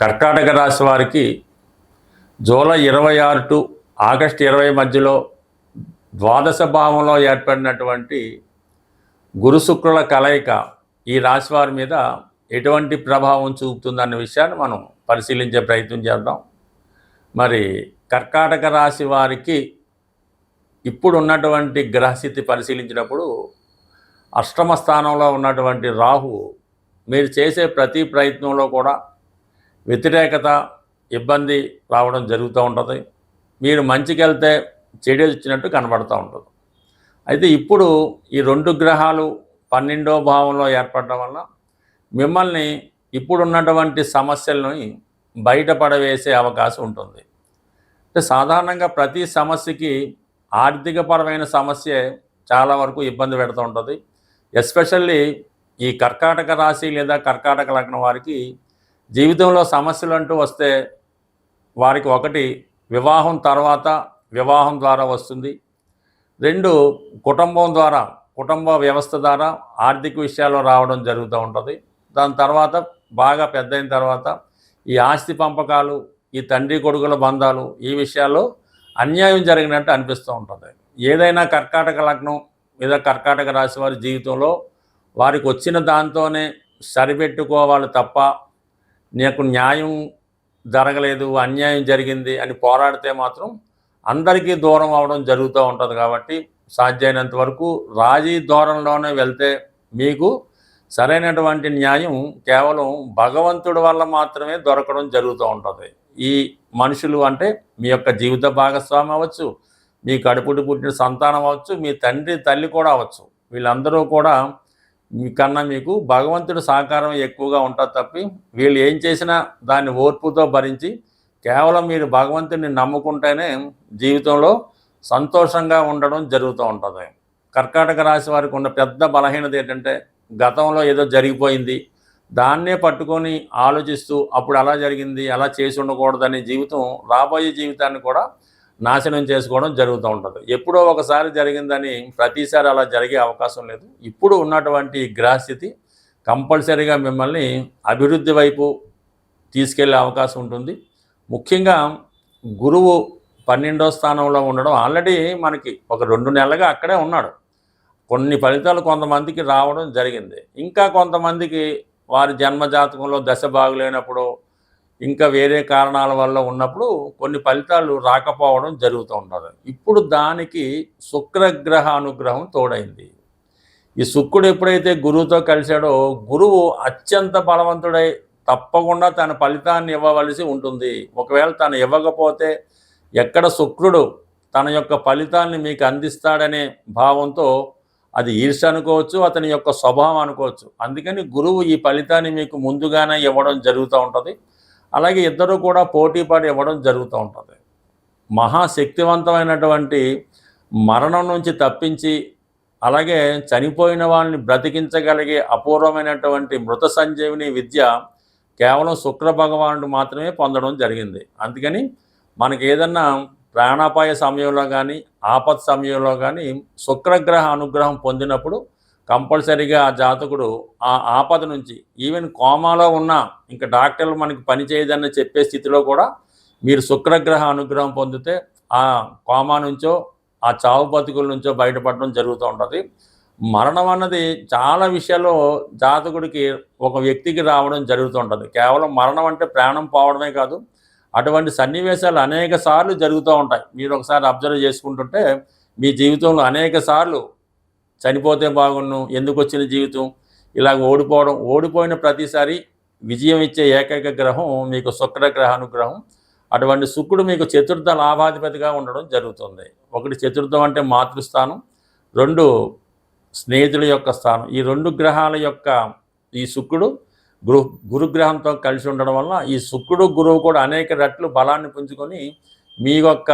కర్కాటక రాశి వారికి జూలై ఇరవై ఆరు టు ఆగస్టు ఇరవై మధ్యలో ద్వాదశ భావంలో ఏర్పడినటువంటి గురు శుక్రుల కలయిక ఈ రాశి వారి మీద ఎటువంటి ప్రభావం చూపుతుందన్న విషయాన్ని మనం పరిశీలించే ప్రయత్నం చేద్దాం. మరి కర్కాటక రాశి వారికి ఇప్పుడు ఉన్నటువంటి గ్రహస్థితి పరిశీలించినప్పుడు అష్టమ స్థానంలో ఉన్నటువంటి రాహు మీరు చేసే ప్రతి ప్రయత్నంలో కూడా వ్యతిరేకత ఇబ్బంది రావడం జరుగుతూ ఉంటుంది. మీరు మంచికి వెళ్తే చెడు వచ్చినట్టు కనబడుతూ ఉంటుంది. అయితే ఇప్పుడు ఈ రెండు గ్రహాలు పన్నెండో భావంలో ఏర్పడడం వల్ల మిమ్మల్ని ఇప్పుడున్నటువంటి సమస్యలని బయటపడవేసే అవకాశం ఉంటుంది. అంటే సాధారణంగా ప్రతి సమస్యకి ఆర్థికపరమైన సమస్య చాలా వరకు ఇబ్బంది పెడుతూ ఉంటుంది. ఎస్పెషల్లీ ఈ కర్కాటక రాశి లేదా కర్కాటక లగ్నం వారికి జీవితంలో సమస్యలు అంటూ వస్తే వారికి ఒకటి వివాహం తర్వాత వివాహం ద్వారా వస్తుంది. రెండు కుటుంబం ద్వారా కుటుంబ వ్యవస్థ ద్వారా ఆర్థిక విషయాల్లో రావడం జరుగుతూ ఉంటుంది. దాని తర్వాత బాగా పెద్ద అయిన తర్వాత ఈ ఆస్తి పంపకాలు ఈ తండ్రి కొడుకుల బంధాలు ఈ విషయాల్లో అన్యాయం జరిగినట్టు అనిపిస్తూ ఉంటుంది. ఏదైనా కర్కాటక లగ్నం లేదా కర్కాటక రాశి వారి జీవితంలో వారికి వచ్చిన దాంతోనే సరిపెట్టుకోవాలి తప్ప నీకు న్యాయం జరగలేదు అన్యాయం జరిగింది అని పోరాడితే మాత్రం అందరికీ దూరం అవడం జరుగుతూ ఉంటుంది కాబట్టి సాధ్యమైనంత వరకు రాజీ దూరంలోనే వెళ్తే మీకు సరైనటువంటి న్యాయం కేవలం భగవంతుడి వల్ల మాత్రమే దొరకడం జరుగుతూ ఉంటుంది. ఈ మనుషులు అంటే మీ యొక్క జీవిత భాగస్వామి అవ్వచ్చు మీ కడుపుటి పుట్టిన సంతానం అవ్వచ్చు మీ తండ్రి తల్లి కూడా అవ్వచ్చు. వీళ్ళందరూ కూడా మీకన్నా మీకు భగవంతుడి సహకారం ఎక్కువగా ఉంటుంది తప్పి వీళ్ళు ఏం చేసినా దాన్ని ఓర్పుతో భరించి కేవలం మీరు భగవంతుడిని నమ్ముకుంటేనే జీవితంలో సంతోషంగా ఉండడం జరుగుతూ ఉంటుంది. కర్కాటక రాశి వారికి ఉన్న పెద్ద బలహీనత ఏంటంటే గతంలో ఏదో జరిగిపోయింది. దాన్నే పట్టుకొని ఆలోచిస్తూ అప్పుడు అలా జరిగింది అలా చేసి ఉండకూడదని జీవితం రాబోయే జీవితాన్ని కూడా నాశనం చేసుకోవడం జరుగుతూ ఉంటుంది. ఎప్పుడో ఒకసారి జరిగిందని ప్రతిసారి అలా జరిగే అవకాశం లేదు. ఇప్పుడు ఉన్నటువంటి గ్రహస్థితి కంపల్సరీగా మిమ్మల్ని అభివృద్ధి వైపు తీసుకెళ్ళే అవకాశం ఉంటుంది. ముఖ్యంగా గురువు పన్నెండో స్థానంలో ఉండడం ఆల్రెడీ మనకి ఒక రెండు నెలలుగా అక్కడే ఉన్నాడు. కొన్ని ఫలితాలు కొంతమందికి రావడం జరిగింది. ఇంకా కొంతమందికి వారి జన్మ జాతకంలో దశ బాగులేనప్పుడు ఇంకా వేరే కారణాల వల్ల ఉన్నప్పుడు కొన్ని ఫలితాలు రాకపోవడం జరుగుతూ ఉంటుంది ఇప్పుడు దానికి శుక్రగ్రహ అనుగ్రహం తోడైంది. ఈ శుక్రుడు ఎప్పుడైతే గురువుతో కలిశాడో గురువు అత్యంత బలవంతుడై తప్పకుండా తన ఫలితాన్ని ఇవ్వవలసి ఉంటుంది. ఒకవేళ తను ఇవ్వకపోతే ఎక్కడ శుక్రుడు తన యొక్క ఫలితాన్ని మీకు అందిస్తాడనే భావంతో అది ఈర్ష అనుకోవచ్చు అతని యొక్క స్వభావం అనుకోవచ్చు. అందుకని గురువు ఈ ఫలితాన్ని మీకు ముందుగానే ఇవ్వడం జరుగుతూ ఉంటుంది. అలాగే ఇద్దరు కూడా పోటీపడి ఇవ్వడం జరుగుతూ ఉంటుంది. మహాశక్తివంతమైనటువంటి మరణం నుంచి తప్పించి అలాగే చనిపోయిన వాళ్ళని బ్రతికించగలిగే అపూర్వమైనటువంటి మృత సంజీవిని విద్య కేవలం శుక్ర భగవానుడు మాత్రమే పొందడం జరిగింది. అందుకని మనకి ఏదన్నా ప్రాణాపాయ సమయంలో కానీ ఆపత్ సమయంలో కానీ శుక్రగ్రహ అనుగ్రహం పొందినప్పుడు కంపల్సరీగా ఆ జాతకుడు ఆ ఆపద నుంచి ఈవెన్ కోమాలో ఉన్న ఇంకా డాక్టర్లు మనకి పని చేయదని చెప్పే స్థితిలో కూడా మీరు శుక్రగ్రహ అనుగ్రహం పొందితే ఆ కోమా నుంచో ఆ చావు బతుకుల నుంచో బయటపడడం జరుగుతూ ఉంటుంది. మరణం అన్నది చాలా విషయాల్లో జాతకుడికి ఒక వ్యక్తికి రావడం జరుగుతూ ఉంటుంది. కేవలం మరణం అంటే ప్రాణం పోవడమే కాదు అటువంటి సన్నివేశాలు అనేక సార్లు జరుగుతూ ఉంటాయి. మీరు ఒకసారి అబ్జర్వ్ చేసుకుంటుంటే మీ జీవితంలో అనేక సార్లు చనిపోతే బాగుండు ఎందుకు వచ్చిన జీవితం ఇలాగ ఓడిపోవడం ఓడిపోయిన ప్రతిసారి విజయం ఇచ్చే ఏకైక గ్రహం మీకు శుక్రగ్రహ అనుగ్రహం. అటువంటి శుక్రుడు మీకు చతుర్థ లాభాధిపతిగా ఉండడం జరుగుతుంది. ఒకటి చతుర్థం అంటే మాతృస్థానం రెండు స్నేహితుల యొక్క స్థానం. ఈ రెండు గ్రహాల యొక్క ఈ శుక్రుడు గురు గురుగ్రహంతో కలిసి ఉండడం వల్ల ఈ శుక్రుడు గురువు కూడా అనేక రెట్లు బలాన్ని పుంజుకొని మీ యొక్క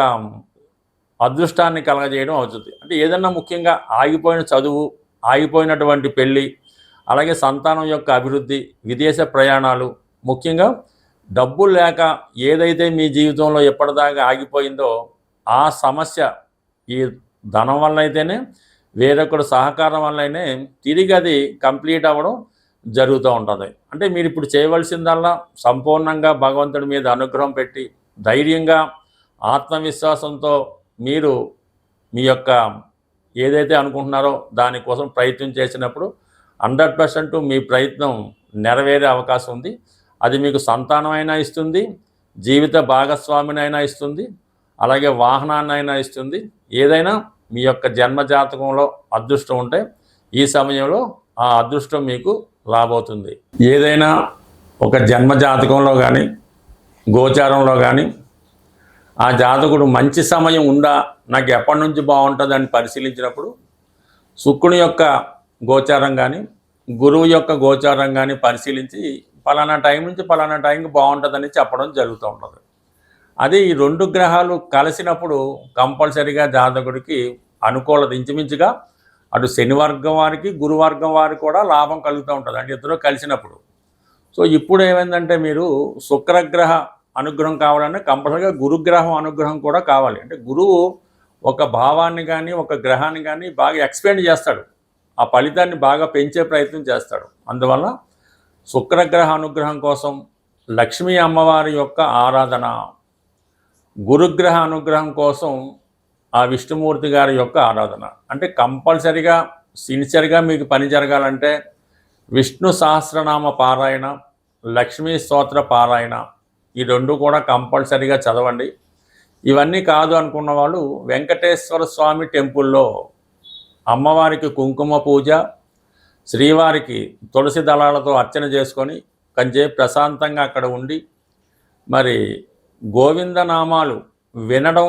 అదృష్టాన్ని కలగజేయడం అవుతుంది. అంటే ఏదన్నా ముఖ్యంగా ఆగిపోయిన చదువు ఆగిపోయినటువంటి పెళ్ళి అలాగే సంతానం యొక్క అభివృద్ధి విదేశ ప్రయాణాలు ముఖ్యంగా డబ్బు లేక ఏదైతే మీ జీవితంలో ఎప్పటిదాకా ఆగిపోయిందో ఆ సమస్య ఈ ధనం వల్ల అయితేనే వేరొకడు సహకారం వల్లనే తిరిగి అది కంప్లీట్ అవ్వడం జరుగుతూ ఉంటుంది. అంటే మీరు ఇప్పుడు చేయవలసిందల్లా సంపూర్ణంగా భగవంతుడి మీద అనుగ్రహం పెట్టి ధైర్యంగా ఆత్మవిశ్వాసంతో మీరు మీ యొక్క ఏదైతే అనుకుంటున్నారో దానికోసం ప్రయత్నం చేసినప్పుడు హండ్రెడ్ పర్సెంట్ మీ ప్రయత్నం నెరవేరే అవకాశం ఉంది. అది మీకు సంతానమైనా ఇస్తుంది జీవిత భాగస్వామినైనా ఇస్తుంది అలాగే వాహనాన్నైనా ఇస్తుంది. ఏదైనా మీ యొక్క జన్మ జాతకంలో అదృష్టం ఉంటే ఈ సమయంలో ఆ అదృష్టం మీకు రాబోతుంది. ఏదైనా ఒక జన్మ జాతకంలో కానీ గోచారంలో కానీ ఆ జాతకుడు మంచి సమయం ఉందా నాకు ఎప్పటి నుంచి బాగుంటుందని పరిశీలించినప్పుడు శుక్రుని యొక్క గోచారం కానీ గురువు యొక్క గోచారం కానీ పరిశీలించి పలానా టైం నుంచి పలానా టైంకి బాగుంటుందని చెప్పడం జరుగుతూ ఉంటుంది. అదే ఈ రెండు గ్రహాలు కలిసినప్పుడు కంపల్సరీగా జాతకుడికి అనుకూలత ఇంచుమించుగా అటు శనివర్గం వారికి గురువర్గం వారికి కూడా లాభం కలుగుతూ ఉంటుంది. అంటే ఇద్దరు కలిసినప్పుడు. సో ఇప్పుడు ఏమైందంటే మీరు శుక్రగ్రహ అనుగ్రహం కావాలంటే కంపల్సరిగా గురుగ్రహం అనుగ్రహం కూడా కావాలి. అంటే గురువు ఒక భావాన్ని కానీ ఒక గ్రహాన్ని కానీ బాగా ఎక్స్పెండ్ చేస్తాడు. ఆ ఫలితాన్ని బాగా పెంచే ప్రయత్నం చేస్తాడు. అందువల్ల శుక్రగ్రహ అనుగ్రహం కోసం లక్ష్మీ అమ్మవారి యొక్క ఆరాధన గురుగ్రహ అనుగ్రహం కోసం ఆ విష్ణుమూర్తి గారి యొక్క ఆరాధన. అంటే కంపల్సరిగా సిన్సియర్గా మీకు పని జరగాలంటే విష్ణు సహస్రనామ పారాయణ లక్ష్మీ స్తోత్ర పారాయణ ఈ రెండు కూడా కంపల్సరీగా చదవండి. ఇవన్నీ కాదు అనుకున్న వాళ్ళు వెంకటేశ్వర స్వామి టెంపుల్లో అమ్మవారికి కుంకుమ పూజ శ్రీవారికి తులసి దళాలతో అర్చన చేసుకొని కొంచెం ప్రశాంతంగా అక్కడ ఉండి మరి గోవిందనామాలు వినడం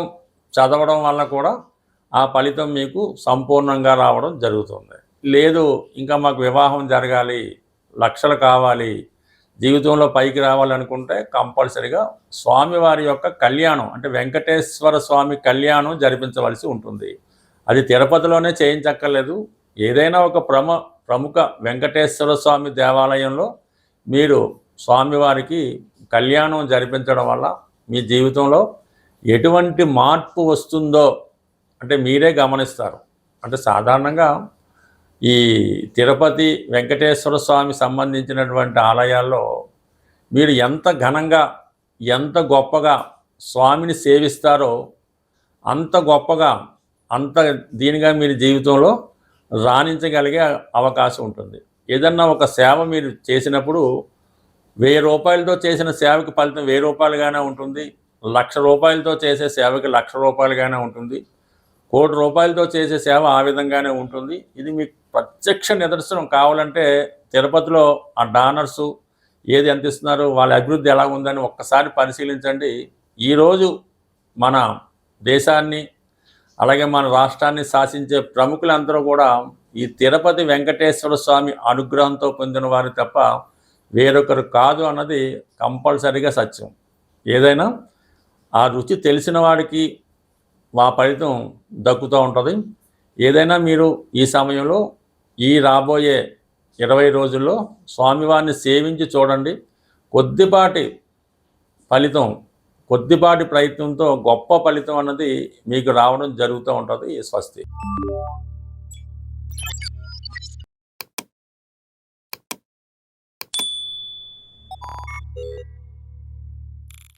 చదవడం వల్ల కూడా ఆ ఫలితం మీకు సంపూర్ణంగా రావడం జరుగుతుంది. లేదు ఇంకా మాకు వివాహం జరగాలి లక్షలు కావాలి జీవితంలో పైకి రావాలనుకుంటే కంపల్సరిగా స్వామివారి యొక్క కళ్యాణం అంటే వెంకటేశ్వర స్వామి కళ్యాణం జరిపించవలసి ఉంటుంది. అది తిరుపతిలోనే చేయించక్కర్లేదు. ఏదైనా ఒక ప్రమ ప్రముఖ వెంకటేశ్వర స్వామి దేవాలయంలో మీరు స్వామివారికి కళ్యాణం జరిపించడం వల్ల మీ జీవితంలో ఎటువంటి మార్పు వస్తుందో అంటే మీరే గమనిస్తారు. అంటే సాధారణంగా ఈ తిరుపతి వెంకటేశ్వర స్వామి సంబంధించినటువంటి ఆలయాల్లో మీరు ఎంత ఘనంగా ఎంత గొప్పగా స్వామిని సేవిస్తారో అంత గొప్పగా అంత దీనిగా మీరు జీవితంలో రాణించగలిగే అవకాశం ఉంటుంది. ఏదన్నా ఒక సేవ మీరు చేసినప్పుడు వెయ్యి రూపాయలతో చేసిన సేవకి ఫలితం వెయ్యి రూపాయలుగానే ఉంటుంది. లక్ష రూపాయలతో చేసే సేవకి లక్ష రూపాయలుగానే ఉంటుంది. కోటి రూపాయలతో చేసే సేవ ఆ విధంగానే ఉంటుంది. ఇది మీకు ప్రత్యక్ష నిదర్శనం కావాలంటే తిరుపతిలో ఆ డానర్సు ఏది ఎంత ఇస్తున్నారు వాళ్ళ అభివృద్ధి ఎలా ఉందని ఒక్కసారి పరిశీలించండి. ఈరోజు మన దేశాన్ని అలాగే మన రాష్ట్రాన్ని శాసించే ప్రముఖులందరూ కూడా ఈ తిరుపతి వెంకటేశ్వర స్వామి అనుగ్రహంతో పొందిన వారు తప్ప వేరొకరు కాదు అన్నది కంపల్సరిగా సత్యం. ఏదైనా ఆ రుచి తెలిసిన వాడికి మా ఫలితం దక్కుతూ ఉంటుంది. ఏదైనా మీరు ఈ సమయంలో ఈ రాబోయే ఇరవై రోజుల్లో స్వామివారిని సేవించి చూడండి. కొద్దిపాటి ఫలితం కొద్దిపాటి ప్రయత్నంతో గొప్ప ఫలితం అన్నది మీకు రావడం జరుగుతూ ఉంటుంది స్వస్తి.